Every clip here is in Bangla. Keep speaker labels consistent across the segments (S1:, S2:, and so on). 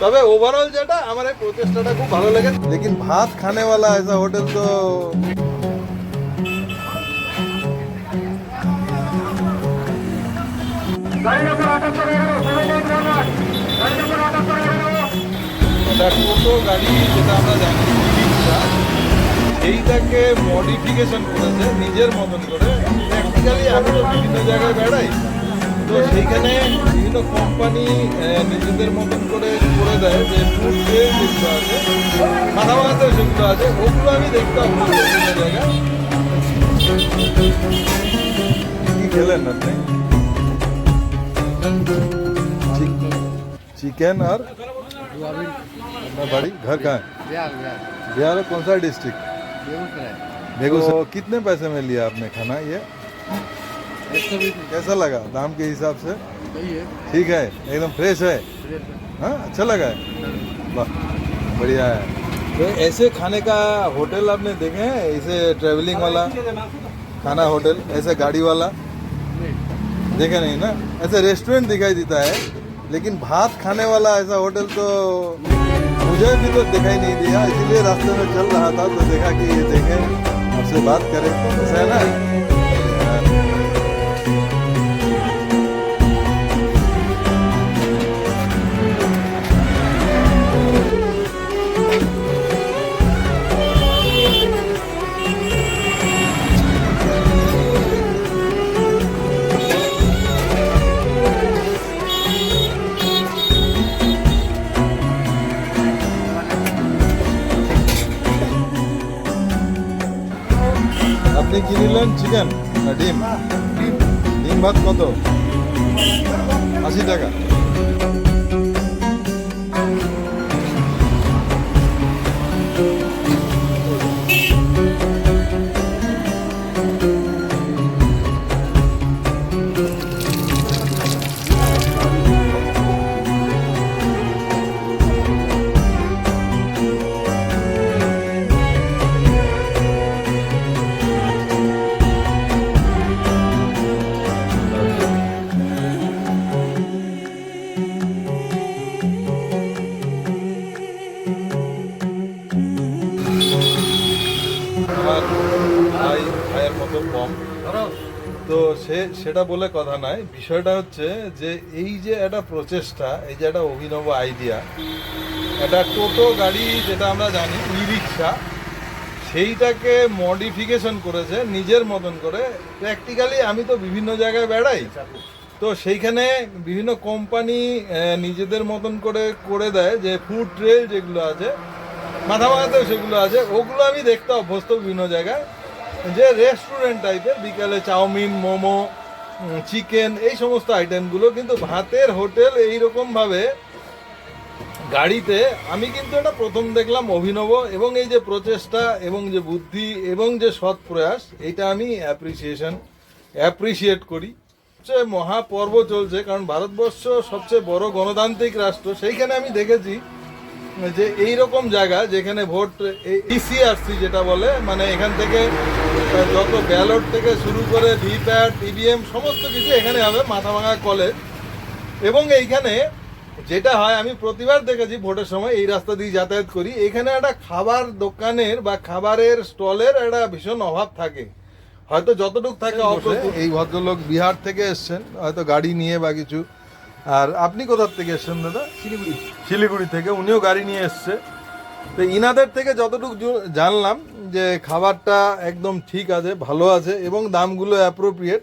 S1: তবে ওভারঅল যেটা আমার এই প্রচেষ্টাটা খুব ভালো লেগেছে। লেকিন ভাত খানেওয়ালা এসা হোটেল তো টোটো গাড়ি যেটা আমরা জানি এইটাকে মডিফিকেশন করেছে নিজের মতন করে। আমি তো বিভিন্ন জায়গায় বেড়াই। তো সেইখানে বিভিন্ন কোম্পানি নিজেদের মতন করে করে দেয় যে ফুড ট্রেন যেগুলো আছে মাথা মাথাতেও যেগুলো আছে ওগুলো আমি দেখতাম বিভিন্ন জায়গায় কি খেলেন আপনি चिकन और अपना बाड़ी घर कहाँ है
S2: बिहार बिहार
S1: बिहार में कौन सा डिस्ट्रिक्ट
S2: बेगूसराय
S1: बेगूसराय तो कितने पैसे में लिया आपने खाना ये
S2: एक सौ बीस
S1: कैसा लगा दाम के हिसाब से?
S2: सही है।
S1: ठीक है एकदम फ्रेश है। हाँ। अच्छा लगा है। वाह बढ़िया है। तो ऐसे खाने का होटल आपने देखे हैं? ऐसे ट्रेवलिंग वाला खाना होटल ऐसे गाड़ी वाला? देखे नहीं ना? ऐसे रेस्टोरेंट दिखाई देता है लेकिन भात खाने वाला ऐसा होटल तो मुझे भी तो दिखाई नहीं दिया। इसीलिए रास्ते में चल रहा था तो देखा कि ये देखें आपसे बात करें। ऐसा है ना? আপনি কি নিলেন? চিকেন ডিম? ডিম ভাত কত? আশি টাকা। মতো কম। তো সে, সেটা বলে কথা নয় বিষয়টা হচ্ছে যে এই যে একটা প্রচেষ্টা, এই যে একটা অভিনব আইডিয়া একটা টোটো গাড়ি যেটা আমরা জানি ই রিক্সা সেইটাকে মডিফিকেশন করেছে নিজের মতন করে। প্র্যাকটিক্যালি আমি তো বিভিন্ন জায়গায় বেড়াই। তো সেইখানে বিভিন্ন কোম্পানি নিজেদের মতন করে করে দেয় যে ফুড ট্রেল যেগুলো আছে মাথা মাথাতেও সেগুলো আছে, ওগুলো আমি দেখতে অভ্যস্ত বিভিন্ন জায়গায়। যে রেস্টুরেন্ট টাইপের বিকালে চাউমিন, মোমো চিকেন এই সমস্ত আইটেমগুলো কিন্তু ভাতের হোটেল এইরকমভাবে গাড়িতে আমি কিন্তু এটা প্রথম দেখলাম অভিনব এবং এই যে প্রচেষ্টা এবং যে বুদ্ধি এবং যে সৎ প্রয়াস এটা আমি অ্যাপ্রিসিয়েশন অ্যাপ্রিসিয়েট করি। সবচেয়ে মহাপর্ব চলছে, কারণ ভারতবর্ষ সবচেয়ে বড় গণতান্ত্রিক রাষ্ট্র, সেইখানে আমি দেখেছি যে এই রকম জায়গা যেখানে ভোট ইসিআরসি যেটা বলে মানে এখান থেকে যত ব্যালট থেকে শুরু করে ভিপ্যাট ইভিএম সমস্ত কিছু এখানে হবে মাথাভাঙা কলেজ এবং এইখানে যেটা হয় আমি প্রতিবার দেখেছি ভোটের সময় এই রাস্তা দিয়ে যাতায়াত করি এখানে একটা খাবার দোকানের বা খাবারের স্টলের একটা ভীষণ অভাব থাকে। হয়তো যতটুকু থাকে এই ভদ্রলোক বিহার থেকে এসছেন হয়তো গাড়ি নিয়ে বা কিছু। আর আপনি কোথার থেকে এসছেন দাদা? শিলিগুড়ি। শিলিগুড়ি থেকে উনিও গাড়ি নিয়ে এসছে। তো ইনাদের থেকে যতটুকু জানলাম যে খাবারটা একদম ঠিক আছে, ভালো আছে এবং দামগুলো অ্যাপ্রোপ্রিয়েট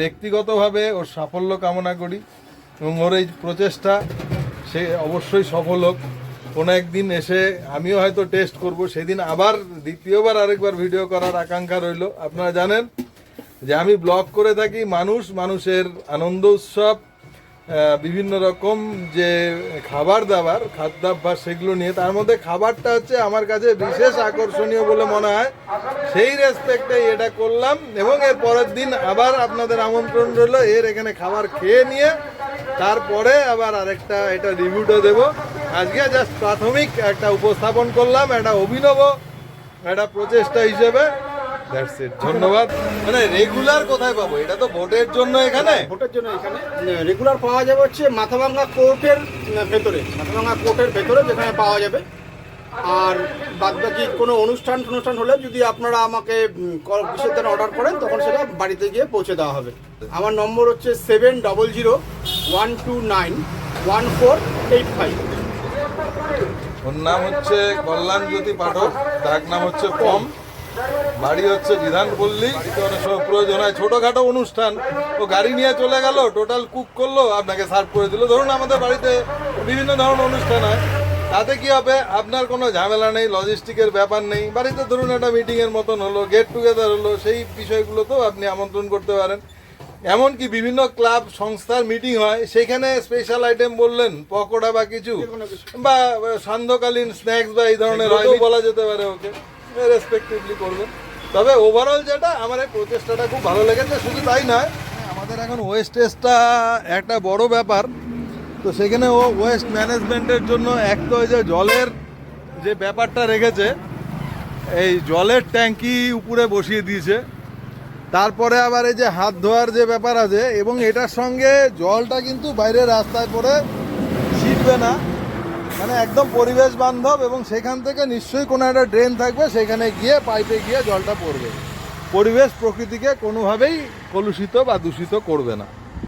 S1: ব্যক্তিগতভাবে ওর সাফল্য কামনা করি এবং ওর এই প্রচেষ্টা সে অবশ্যই সফল হোক। কোনো একদিন এসে আমিও হয়তো টেস্ট করব, সেদিন আবার দ্বিতীয়বার আরেকবার ভিডিও করার আকাঙ্ক্ষা রইল। আপনারা জানেন যে আমি ব্লগ করে থাকি মানুষ, মানুষের আনন্দ উৎসব বিভিন্ন রকম যে খাবার দাবার, খাদ্যাভ্যাস সেগুলো নিয়ে, তার মধ্যে খাবারটা হচ্ছে আমার কাছে বিশেষ আকর্ষণীয় বলে মনে হয়। সেই রেসপেক্টে এটা করলাম এবং এর পরের দিন আবার আপনাদের আমন্ত্রণ রইল এর এখানে খাবার খেয়ে নিয়ে, তারপরে আবার আরেকটা এটা রিভিউটা দেব। আজকে জাস্ট প্রাথমিক একটা উপস্থাপন করলাম, একটা অভিনব, একটা প্রচেষ্টা হিসেবে। দ্যাটস ইট ধন্যবাদ। মানে রেগুলার কোথায় পাবো? এটা তো ভোটের জন্য এখানে?
S3: ভোটের জন্য এখানে। রেগুলার পাওয়া যাবে হচ্ছে মাথাভাঙ্গা কোর্টের ভেতরে। মাথাভাঙ্গা কোর্টের ভেতরে যেখানে পাওয়া যাবে। আর বাদ বাকি কোনো অনুষ্ঠান অনুষ্ঠান হলে যদি আপনারা আমাকে কল- দ্বারা অর্ডার করেন তখন সেটা বাড়িতে গিয়ে পৌঁছে দেওয়া হবে। আমার নম্বর হচ্ছে seven double zero one two nine one four eight five
S1: ওর নাম হচ্ছে কল্যাণ জ্যোতি পাঠক। ডাক নাম হচ্ছে পম। বাড়ি হচ্ছে বিধান পল্লী অনেক সময় প্রয়োজন হয় ছোটোখাটো অনুষ্ঠান। ও গাড়ি নিয়ে চলে গেল টোটাল কুক করল আপনাকে সার্ভ করে দিল। ধরুন আমাদের বাড়িতে বিভিন্ন ধরনের অনুষ্ঠান হয়। তাতে কি হবে? আপনার কোনো ঝামেলা নেই লজিস্টিকের ব্যাপার নেই। বাড়িতে ধরুন একটা মিটিংয়ের মতন হলো গেট টুগেদার হলো সেই বিষয়গুলোতেও আপনি আমন্ত্রণ করতে পারেন। এমনকি বিভিন্ন ক্লাব সংস্থার মিটিং হয় সেখানে স্পেশাল আইটেম বললেন পকোড়া বা কিছু বা সান্ধ্যকালীন স্ন্যাক্স বা এই ধরনের হয়তো বলা যেতে পারে ওকে। রেসপেক্টিভলি করবেন। তবে ওভারঅল যেটা, আমার এই প্রচেষ্টাটা খুব ভালো লেগেছে, শুধু তাই নয়, আমাদের এখন ওয়েস্টেজটা একটা বড় ব্যাপার। তো সেখানে ও ওয়েস্ট ম্যানেজমেন্টের জন্য এক তো যে জলের যে ব্যাপারটা রেখেছে, এই জলের ট্যাঙ্কি উপরে বসিয়ে দিয়েছে। তারপরে আবার এই যে হাত ধোয়ার যে ব্যাপার আছে, এবং এটার সঙ্গে জলটা কিন্তু বাইরে রাস্তায় পড়ে ছিটবে না। মানে একদম পরিবেশ বান্ধব এবং সেখান থেকে নিশ্চয়ই কোনো একটা ড্রেন থাকবে, সেখানে গিয়ে পাইপে গিয়ে জলটা পড়বে। পরিবেশ প্রকৃতিকে কোনোভাবেই কলুষিত বা দূষিত করবে না।